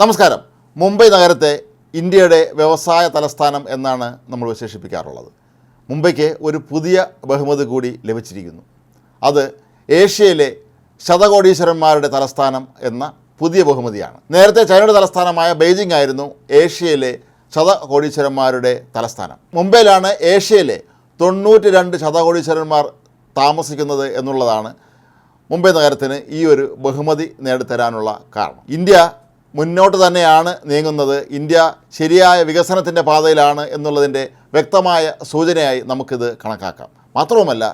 നമസ്കാരം. മുംബൈ നഗരത്തെ ഇന്ത്യയുടെ വ്യവസായ തലസ്ഥാനം എന്നാണ് നമ്മൾ വിശേഷിപ്പിക്കാറുള്ളത്. മുംബൈക്ക് ഒരു പുതിയ ബഹുമതി കൂടി ലഭിച്ചിരിക്കുന്നു. അത് ഏഷ്യയിലെ ശതകോടീശ്വരന്മാരുടെ തലസ്ഥാനം എന്ന പുതിയ ബഹുമതിയാണ്. നേരത്തെ ചൈനയുടെ തലസ്ഥാനമായ ബെയ്ജിംഗ് ആയിരുന്നു ഏഷ്യയിലെ ശതകോടീശ്വരന്മാരുടെ തലസ്ഥാനം. മുംബൈയിലാണ് ഏഷ്യയിലെ തൊണ്ണൂറ്റി രണ്ട് ശതകോടീശ്വരന്മാർ താമസിക്കുന്നത് എന്നുള്ളതാണ് മുംബൈ നഗരത്തിന് ഈ ഒരു ബഹുമതി നേടിത്തരാനുള്ള കാരണം. ഇന്ത്യ മുന്നോട്ട് തന്നെയാണ് നീങ്ങുന്നത്. ഇന്ത്യ ശരിയായ വികസനത്തിന്റെ പാതയിലാണ് എന്നുള്ളതിന്റെ വ്യക്തമായ സൂചനയായി നമുക്കിത് കണക്കാക്കാം. മാത്രവുമല്ല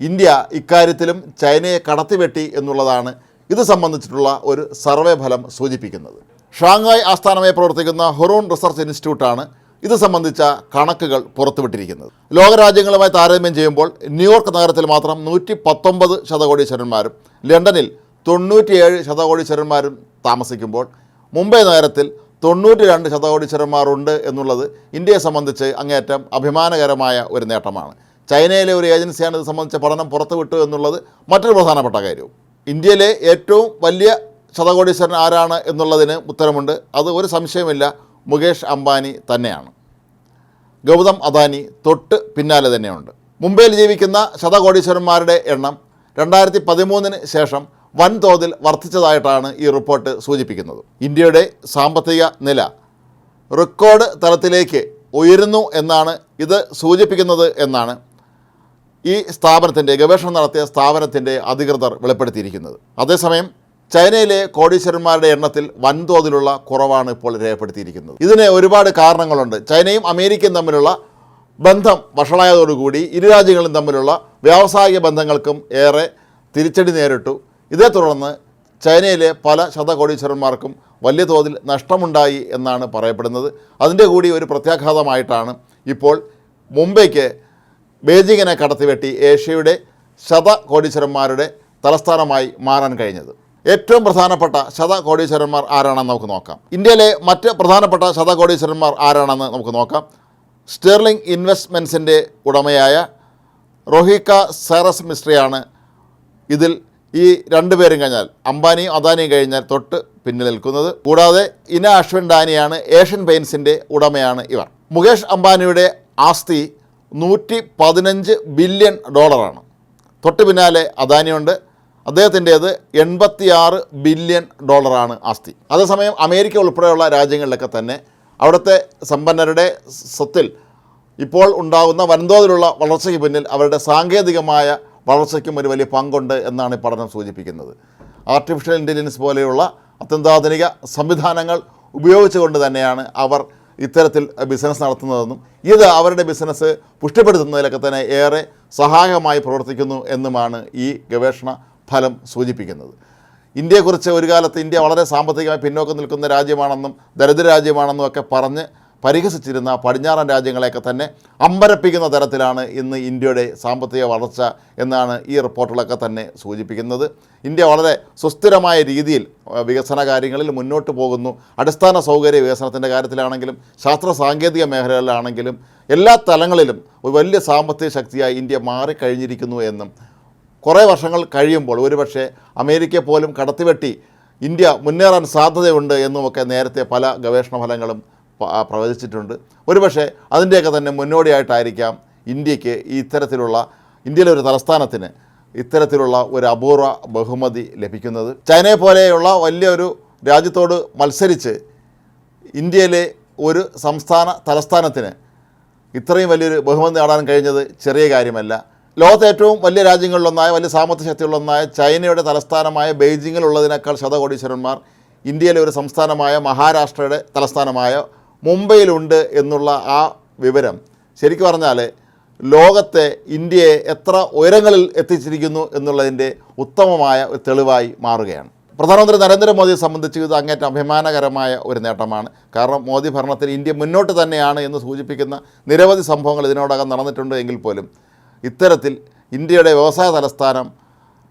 ഇന്ത്യ ഇക്കാര്യത്തിലും ചൈനയെ കടത്തിവെട്ടി എന്നുള്ളതാണ് ഇത് സംബന്ധിച്ചിട്ടുള്ള ഒരു സർവേ ഫലം സൂചിപ്പിക്കുന്നത്. ഷാങ്ഹായ് ആസ്ഥാനമായി പ്രവർത്തിക്കുന്ന ഹൊറോൺ റിസർച്ച് ഇൻസ്റ്റിറ്റ്യൂട്ടാണ് ഇത് സംബന്ധിച്ച കണക്കുകൾ പുറത്തുവിട്ടിരിക്കുന്നത്. ലോകരാജ്യങ്ങളുമായി താരതമ്യം ചെയ്യുമ്പോൾ ന്യൂയോർക്ക് നഗരത്തിൽ മാത്രം നൂറ്റി പത്തൊമ്പത് ശതകോടീശ്വരന്മാരും ലണ്ടനിൽ തൊണ്ണൂറ്റിയേഴ് ശതകോടീശ്വരന്മാരും താമസിക്കുമ്പോൾ മുംബൈ നഗരത്തിൽ തൊണ്ണൂറ്റി രണ്ട് ശതകോടീശ്വരന്മാരുണ്ട് എന്നുള്ളത് ഇന്ത്യയെ സംബന്ധിച്ച് അങ്ങേയറ്റം അഭിമാനകരമായ ഒരു നേട്ടമാണ്. ചൈനയിലെ ഒരു ഏജൻസിയാണ് ഇത് സംബന്ധിച്ച പഠനം പുറത്തുവിട്ടു എന്നുള്ളത് മറ്റൊരു പ്രധാനപ്പെട്ട കാര്യവും ഇന്ത്യയിലെ ഏറ്റവും വലിയ ശതകോടീശ്വരൻ ആരാണ് എന്നുള്ളതിന് ഉത്തരമുണ്ട്. അത് ഒരു സംശയമില്ല മുകേഷ് അംബാനി തന്നെയാണ്. ഗൗതം അദാനി തൊട്ട് പിന്നാലെ തന്നെയുണ്ട്. മുംബൈയിൽ ജീവിക്കുന്ന ശതകോടീശ്വരന്മാരുടെ എണ്ണം രണ്ടായിരത്തി പതിമൂന്നിന് ശേഷം വൻതോതിൽ വർദ്ധിച്ചതായിട്ടാണ് ഈ റിപ്പോർട്ട് സൂചിപ്പിക്കുന്നത്. ഇന്ത്യയുടെ സാമ്പത്തിക നില റെക്കോർഡ് തലത്തിലേക്ക് ഉയരുന്നു എന്നാണ് ഇത് സൂചിപ്പിക്കുന്നത് എന്നാണ് ഈ സ്ഥാപനത്തിന്റെ ഗവേഷണം നടത്തിയ സ്ഥാപനത്തിന്റെ അധികൃതർ വെളിപ്പെടുത്തിയിരിക്കുന്നത്. അതേസമയം ചൈനയിലെ കോടീശ്വരന്മാരുടെ എണ്ണത്തിൽ വൻതോതിലുള്ള കുറവാണ് ഇപ്പോൾ രേഖപ്പെടുത്തിയിരിക്കുന്നത്. ഇതിന് ഒരുപാട് കാരണങ്ങളുണ്ട്. ചൈനയും അമേരിക്കയും തമ്മിലുള്ള ബന്ധം വഷളായതോടുകൂടി ഇരു രാജ്യങ്ങളും തമ്മിലുള്ള വ്യാവസായിക ബന്ധങ്ങൾക്കും ഏറെ തിരിച്ചടി നേരിട്ടു. ഇതേ തുടർന്ന് ചൈനയിലെ പല ശതകോടീശ്വരന്മാർക്കും വലിയ തോതിൽ നഷ്ടമുണ്ടായി എന്നാണ് പറയപ്പെടുന്നത്. അതിന്റെ കൂടി ഒരു പ്രത്യാഘാതമായിട്ടാണ് ഇപ്പോൾ മുംബൈക്ക് ബെയ്ജിങ്ങിനെ കടത്തിവെട്ടി ഏഷ്യയുടെ ശതകോടീശ്വരന്മാരുടെ തലസ്ഥാനമായി മാറാൻ കഴിഞ്ഞത്. ഏറ്റവും പ്രധാനപ്പെട്ട ശതകോടീശ്വരന്മാർ ആരാണെന്ന് നമുക്ക് നോക്കാം. ഇന്ത്യയിലെ മറ്റ് പ്രധാനപ്പെട്ട ശതകോടീശ്വരന്മാർ ആരാണെന്ന് നമുക്ക് നോക്കാം. സ്റ്റേർലിംഗ് ഇൻവെസ്റ്റ്മെൻസിന്റെ ഉടമയായ റോഹിക്ക സൈറസ് മിസ്ട്രിയാണ് ഇതിൽ ഈ രണ്ടുപേരും കഴിഞ്ഞാൽ അംബാനിയും അദാനിയും കഴിഞ്ഞാൽ തൊട്ട് പിന്നിൽ നിൽക്കുന്നത്. കൂടാതെ ഇന അശ്വിൻ ഡാനിയാണ് ഏഷ്യൻ പെയിൻസിന്റെ ഉടമയാണ് ഇവർ. മുകേഷ് അംബാനിയുടെ ആസ്തി നൂറ്റി പതിനഞ്ച് ബില്യൺ ഡോളറാണ്. തൊട്ട് പിന്നാലെ അദാനിയുണ്ട്. അദ്ദേഹത്തിന്റേത് എൺപത്തിയാറ് ബില്യൺ ഡോളറാണ് ആസ്തി. അതേസമയം അമേരിക്ക ഉൾപ്പെടെയുള്ള രാജ്യങ്ങളിലൊക്കെ തന്നെ അവിടുത്തെ സമ്പന്നരുടെ സ്വത്തിൽ ഇപ്പോൾ ഉണ്ടാകുന്ന വൻതോതിലുള്ള വളർച്ചയ്ക്ക് പിന്നിൽ അവരുടെ സാങ്കേതികമായ വളർച്ചയ്ക്കും ഒരു വലിയ പങ്കുണ്ട് എന്നാണ് ഈ പഠനം സൂചിപ്പിക്കുന്നത്. ആർട്ടിഫിഷ്യൽ ഇന്റലിജൻസ് പോലെയുള്ള അത്യന്താധുനിക സംവിധാനങ്ങൾ ഉപയോഗിച്ചുകൊണ്ട് തന്നെയാണ് അവർ ഇത്തരത്തിൽ ബിസിനസ് നടത്തുന്നതെന്നും ഇത് അവരുടെ ബിസിനസ് പുഷ്ടിപ്പെടുത്തുന്നതിലൊക്കെ തന്നെ ഏറെ സഹായകമായി പ്രവർത്തിക്കുന്നു എന്നുമാണ് ഈ ഗവേഷണ ഫലം സൂചിപ്പിക്കുന്നത്. ഇന്ത്യയെക്കുറിച്ച് ഒരു കാലത്ത് ഇന്ത്യ വളരെ സാമ്പത്തികമായി പിന്നോക്കം നിൽക്കുന്ന രാജ്യമാണെന്നും ദരിദ്ര രാജ്യമാണെന്നും ഒക്കെ പറഞ്ഞ് പരിഹസിച്ചിരുന്ന പടിഞ്ഞാറൻ രാജ്യങ്ങളെയൊക്കെ തന്നെ അമ്പരപ്പിക്കുന്ന തരത്തിലാണ് ഇന്ന് ഇന്ത്യയുടെ സാമ്പത്തിക വളർച്ച എന്നാണ് ഈ റിപ്പോർട്ടുകളൊക്കെ തന്നെ സൂചിപ്പിക്കുന്നത്. ഇന്ത്യ വളരെ സുസ്ഥിരമായ രീതിയിൽ വികസന കാര്യങ്ങളിൽ മുന്നോട്ട് പോകുന്നു. അടിസ്ഥാന സൗകര്യ വികസനത്തിന്റെ കാര്യത്തിലാണെങ്കിലും ശാസ്ത്ര സാങ്കേതിക മേഖലകളിലാണെങ്കിലും എല്ലാ തലങ്ങളിലും ഒരു വലിയ സാമ്പത്തിക ശക്തിയായി ഇന്ത്യ മാറിക്കഴിഞ്ഞിരിക്കുന്നു എന്നും കുറേ വർഷങ്ങൾ കഴിയുമ്പോൾ ഒരുപക്ഷെ അമേരിക്കയെ പോലും കടത്തിവെട്ടി ഇന്ത്യ മുന്നേറാൻ സാധ്യതയുണ്ട് എന്നുമൊക്കെ നേരത്തെ പല ഗവേഷണ ഫലങ്ങളും പ്രവചിച്ചിട്ടുണ്ട്. ഒരുപക്ഷെ അതിന്റെയൊക്കെ തന്നെ മുന്നോടിയായിട്ടായിരിക്കാം ഇന്ത്യയ്ക്ക് ഇത്തരത്തിലുള്ള ഇന്ത്യയിലെ ഒരു തലസ്ഥാനത്തിന് ഇത്തരത്തിലുള്ള ഒരു അപൂർവ ബഹുമതി ലഭിക്കുന്നത്. ചൈനയെ പോലെയുള്ള വലിയൊരു രാജ്യത്തോട് മത്സരിച്ച് ഇന്ത്യയിലെ ഒരു സംസ്ഥാന തലസ്ഥാനത്തിന് ഇത്രയും വലിയൊരു ബഹുമതി നേടാൻ കഴിഞ്ഞത് ചെറിയ കാര്യമല്ല. ലോകത്തെ ഏറ്റവും വലിയ രാജ്യങ്ങളിലൊന്നായ വലിയ സാമ്പത്തിക ശക്തിയുള്ളൊന്നായ ചൈനയുടെ തലസ്ഥാനമായ ബെയ്ജിങ്ങിലുള്ളതിനേക്കാൾ ശതകോടീശ്വരന്മാർ ഇന്ത്യയിലെ ഒരു സംസ്ഥാനമായ മഹാരാഷ്ട്രയുടെ തലസ്ഥാനമായ മുംബൈയിലുണ്ട് എന്നുള്ള ആ വിവരം ശരിക്കും പറഞ്ഞാൽ ലോകത്തെ ഇന്ത്യയെ എത്ര ഉയരങ്ങളിൽ എത്തിച്ചിരിക്കുന്നു എന്നുള്ളതിന്റെ ഉത്തമമായ തെളിവായി മാറുകയാണ്. പ്രധാനമന്ത്രി നരേന്ദ്രമോദിയെ സംബന്ധിച്ച് ഇത് അങ്ങേറ്റം അഭിമാനകരമായ ഒരു നേട്ടമാണ്. കാരണം മോദി ഭരണത്തിൽ ഇന്ത്യ മുന്നോട്ട് തന്നെയാണ് എന്ന് സൂചിപ്പിക്കുന്ന നിരവധി സംഭവങ്ങൾ ഇതിനോടകം നടന്നിട്ടുണ്ട് എങ്കിൽ പോലും ഇത്തരത്തിൽ ഇന്ത്യയുടെ വ്യവസായ തലസ്ഥാനം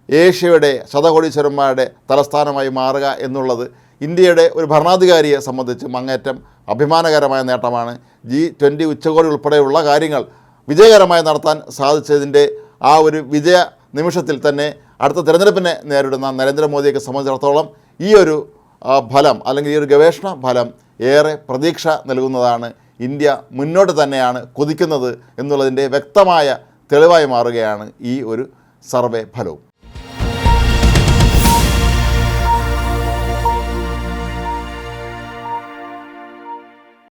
ഏഷ്യയുടെ ശതകോടീശ്വരന്മാരുടെ തലസ്ഥാനമായി മാറുക എന്നുള്ളത് ഇന്ത്യയുടെ ഒരു ഭരണാധികാരിയെ സംബന്ധിച്ച് അങ്ങേറ്റം അഭിമാനകരമായ നേട്ടമാണ്. ജി ട്വന്റി ഉച്ചകോടി ഉൾപ്പെടെയുള്ള കാര്യങ്ങൾ വിജയകരമായി നടത്താൻ സാധിച്ചതിന്റെ ആ ഒരു വിജയ നിമിഷത്തിൽ തന്നെ അടുത്ത തിരഞ്ഞെടുപ്പിനെ നേരിടുന്ന നരേന്ദ്രമോദിയൊക്കെ സംബന്ധിച്ചിടത്തോളം ഈ ഒരു ഫലം അല്ലെങ്കിൽ ഈ ഒരു ഗവേഷണ ഫലം ഏറെ പ്രതീക്ഷ നൽകുന്നതാണ്. ഇന്ത്യ മുന്നോട്ട് തന്നെയാണ് കൊതിക്കുന്നത് എന്നുള്ളതിന്റെ വ്യക്തമായ തെളിവായി മാറുകയാണ് ഈ ഒരു സർവേ ഫലവും.